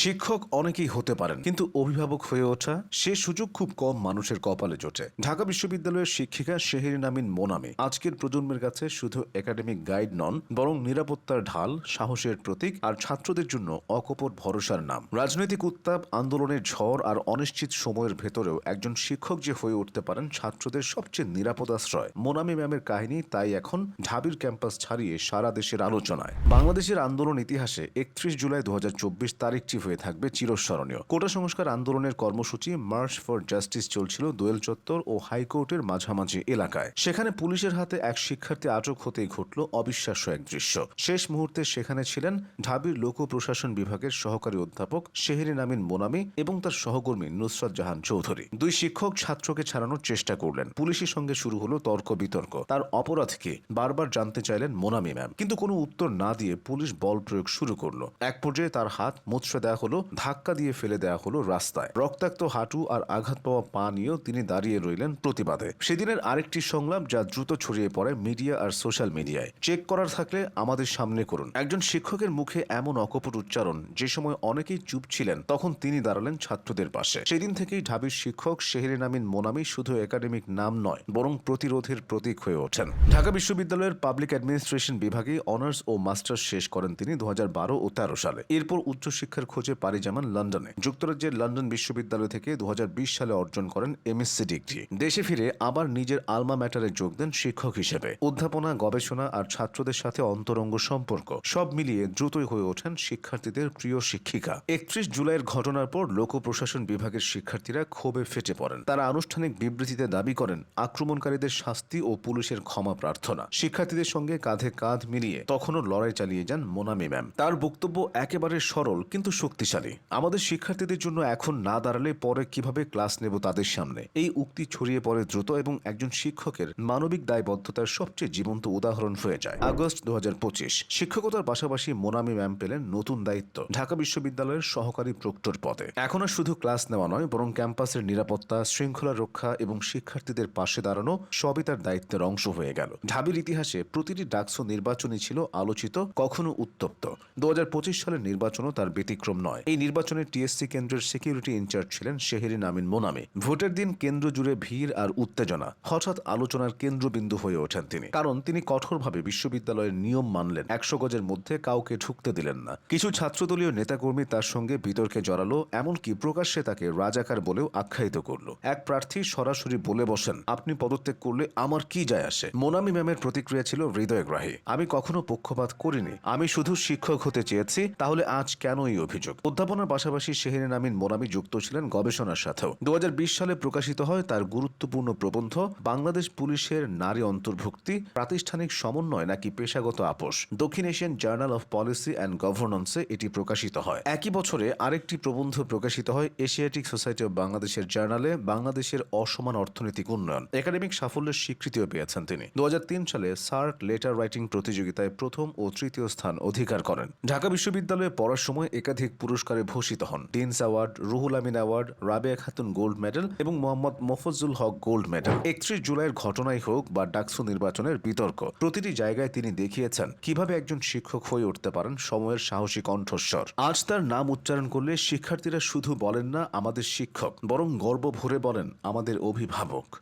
শিক্ষক অনেকেই হতে পারেন, কিন্তু অভিভাবক হয়ে ওঠা, সে সুযোগ খুব কম মানুষের কপালে জোটে। ঢাকা বিশ্ববিদ্যালয়ের শিক্ষিকা শেহরিন আমিন মোনামি আজকের প্রজন্মের কাছে শুধু একাডেমিক গাইড নন, বরং নিরাপত্তার ঢাল, সাহসের প্রতীক আর ছাত্রদের জন্য অকপট ভরসার নাম। রাজনৈতিক উত্তাপ, আন্দোলনের ঝড় আর অনিশ্চিত সময়ের ভেতরেও একজন শিক্ষক যে হয়ে উঠতে পারেন ছাত্রদের সবচেয়ে নিরাপদ আশ্রয়। মোনামি ম্যামের কাহিনী তাই এখন ঢাবির ক্যাম্পাস ছাড়িয়ে সারা দেশের আলোচনায়। বাংলাদেশের আন্দোলন ইতিহাসে একত্রিশ জুলাই দু হাজার চব্বিশ তারিখটি হয়ে থাকবে চিরস্মরণীয়। কোটা সংস্কার আন্দোলনের কর্মসূচি মার্চ ফর জাস্টিস চলছিল দোয়েল চত্বর ও হাইকোর্টের মাঝামাঝি এলাকায়। সেখানে পুলিশের হাতে এক শিক্ষার্থী আটক হতেই ঘটল অবিশ্বাস্য এক দৃশ্য। শেষ মুহূর্তে সেখানে ছিলেন ঢাবির লোক প্রশাসন বিভাগের সহকারী অধ্যাপক শেহরিন আমিন মোনামি এবং তার সহকর্মী নুসরত জাহান চৌধুরী। দুই শিক্ষক ছাত্রকে ছাড়ানোর চেষ্টা করলেন। পুলিশের সঙ্গে শুরু হলো তর্ক বিতর্ক। তার অপরাধ কি? বারবার জানতে চাইলেন মোনামি ম্যাম। কিন্তু কোনো উত্তর না দিয়ে পুলিশ বল প্রয়োগ শুরু করল। এক পর্যায়ে তার হাত মুচড়ে দেওয়া হলো, ধাক্কা দিয়ে ফেলে দেওয়া হলো রাস্তায়। রক্তাক্ত হাঁটু আর আঘাত পাওয়া পা নিয়েও তিনি দাঁড়িয়ে রইলেন প্রতিবাদে। সেদিনের আরেকটি সংলাপ যা দ্রুত ছড়িয়ে পড়ে মিডিয়া আর সোশ্যাল মিডিয়ায়। চেক করার থাকলে আমাদের সামনে করুন। একজন শিক্ষকের মুখে এমন অকপট উচ্চারণ, যে সময় অনেকেই চুপ ছিলেন, তখন তিনি দাঁড়ালেন ছাত্রদের পাশে। সেদিন থেকেই ঢাবির শিক্ষক শেহরিন আমিন মোনামি শুধু একাডেমিক নাম নয়, বরং প্রতিরোধের প্রতীক হয়ে ওঠেন। ঢাকা বিশ্ববিদ্যালয়ের পাবলিক অ্যাডমিনিস্ট্রেশন বিভাগে অনার্স ও মাস্টার্স শেষ করেন তিনি দু হাজার বারো ও তেরো সালে। এরপর উচ্চশিক্ষার খোঁজে পাড়ি জামান লন্ডনে। যুক্তরাজ্যের লন্ডন বিশ্ববিদ্যালয় থেকে দু সালে অর্জন করেন এমএসসি ডিগ্রি। দেশে ফিরে আবার নিজের আলমা ম্যাটারে যোগ দেন শিক্ষক হিসেবে। অধ্যাপনা গবেষণা আর ছাত্রদের সাথে অন্তরঙ্গ সম্পর্ক, সব মিলিয়ে দ্রুতই হয়ে ওঠেন শিক্ষার্থীদের প্রিয় শিক্ষিকা। একত্রিশ জুলাইয়ের ঘটনার পর লোক প্রশাসন বিভাগের শিক্ষার্থীরা ক্ষোভে ফেটে পড়েন। তারা আনুষ্ঠানিক বিবৃতিতে দাবি করেন, আক্রমণকারীদের শাস্তি ও পুলিশের ক্ষমা প্রার্থনা। শিক্ষার্থীদের সঙ্গে কাঁধে কাঁধ মিলিয়ে তখনও লড়াই চালিয়ে যান মোনামি ম্যাম। তার বক্তব্য একেবারে সরল, কিন্তু শক্তিশালী। আমাদের শিক্ষার্থীদের জন্য এখন না দাঁড়ালে পরে কীভাবে ক্লাস নেব তাদের সামনে? এই উক্তি ছড়িয়ে পড়ে দ্রুত এবং একজন শিক্ষকের মানবিক দায়বদ্ধতার সবচেয়ে জীবন্ত উদাহরণ হয়ে যায়। আগস্ট দু শিক্ষকতার পাশাপাশি মোনামি ম্যাম পেলেন নতুন দায়িত্ব। ঢাকা বিশ্ববিদ্যালয়ের সহকারী প্রক্টর পদে। এখন আর শুধু ক্লাস নেওয়া নয়, বরং ক্যাম্পাসের নিরাপত্তা, শৃঙ্খলা রক্ষা এবং শিক্ষার্থীদের পাশে দাঁড়ানো সবই তার দায়িত্বের অংশ হয়ে গেল। ঢাবির ইতিহাসে প্রতিটি ডাকসো নির্বাচনই ছিল আলোচিত, কখনো উত্তপ্ত। দু হাজার পঁচিশ সালের নির্বাচনও তার ব্যতিক্রম নয়। এই নির্বাচনে টিএসসি কেন্দ্রের সিকিউরিটি ইনচার্জ ছিলেন শেহরিন আমিন মোনামি। ভোটের দিন কেন্দ্র জুড়ে ভিড় আর উত্তেজনা। হঠাৎ আলোচনার কেন্দ্রবিন্দু হয়ে ওঠেন তিনি। কারণ তিনি কঠোরভাবে বিশ্ববিদ্যালয়ের নিয়ম মানলেন। একশো গজের মধ্যে কাউকে ঢুকতে দিলেন না। কিছু ছাত্রদলীয় নেতাকর্মী তার সঙ্গে বিতর্কে জড়ালো, এমনকি প্রকাশ্যে তাকে রাজাকার বলেও আখ্যায়িত করল। এক প্রার্থী সরাসরি বলে বসেন, আপনি পদত্যাগ করলে আমার কি যায় আসে? মোনামি ম্যামের প্রতিক্রিয়া ছিল হৃদয়গ্রাহী। আমি কখনো পক্ষপাত করিনি। আমি শুধু শিক্ষক হতে চেয়েছি। তাহলে আজ কেন এই অভিযোগ? অধ্যাপনার পাশাপাশি শেহরিন আমিন মোনামি যুক্ত ছিলেন গবেষণার সাথেও। দু সালে প্রকাশিত হয় তার গুরুত্বপূর্ণ প্রবন্ধ, বাংলাদেশ পুলিশের নারী অন্তর্ভুক্তি, প্রাতিষ্ঠানিক সমন্বয় নাকি পেশাগত আপোষ। দক্ষিণ Asian journal of policy and গভর্নেন্সে এটি প্রকাশিত হয়। একই বছরে আরেকটি প্রবন্ধ প্রকাশিত হয় এশিয়াটিক সোসাইটি অব বাংলাদেশের জার্নালে বাংলাদেশের অসমান অর্থনৈতিক উন্নয়ন। একাডেমিক সাফল্যের স্বীকৃতিও পেয়েছেন তিনি। দু হাজার তিন সালে সার্ক লেটার রাইটিং প্রতিযোগিতায় প্রথম ও তৃতীয় স্থান অধিকার করেন। ঢাকা বিশ্ববিদ্যালয়ে পড়ার সময় একাধিক পুরস্কারে ভূষিত হন। Dean's award, Ruhul Amin award, Rabeya Khatun gold medal এবং মোহাম্মদ মফজুল হক গোল্ড মেডেল। একত্রিশ জুলাইয়ের ঘটনাই হোক বা ডাকসু নির্বাচনের বিতর্ক, প্রতিটি জায়গায় তিনি দেখিয়েছেন কীভাবে একজন শিক্ষক হয়ে উঠতে পারেন সময়ের সাহসী কণ্ঠস্বর। আজ তার নাম উচ্চারণ করলে শিক্ষার্থীরা শুধু বলেন না, আমাদের শিক্ষক বরং গর্ব ভরে বলেন, আমাদের অভিভাবক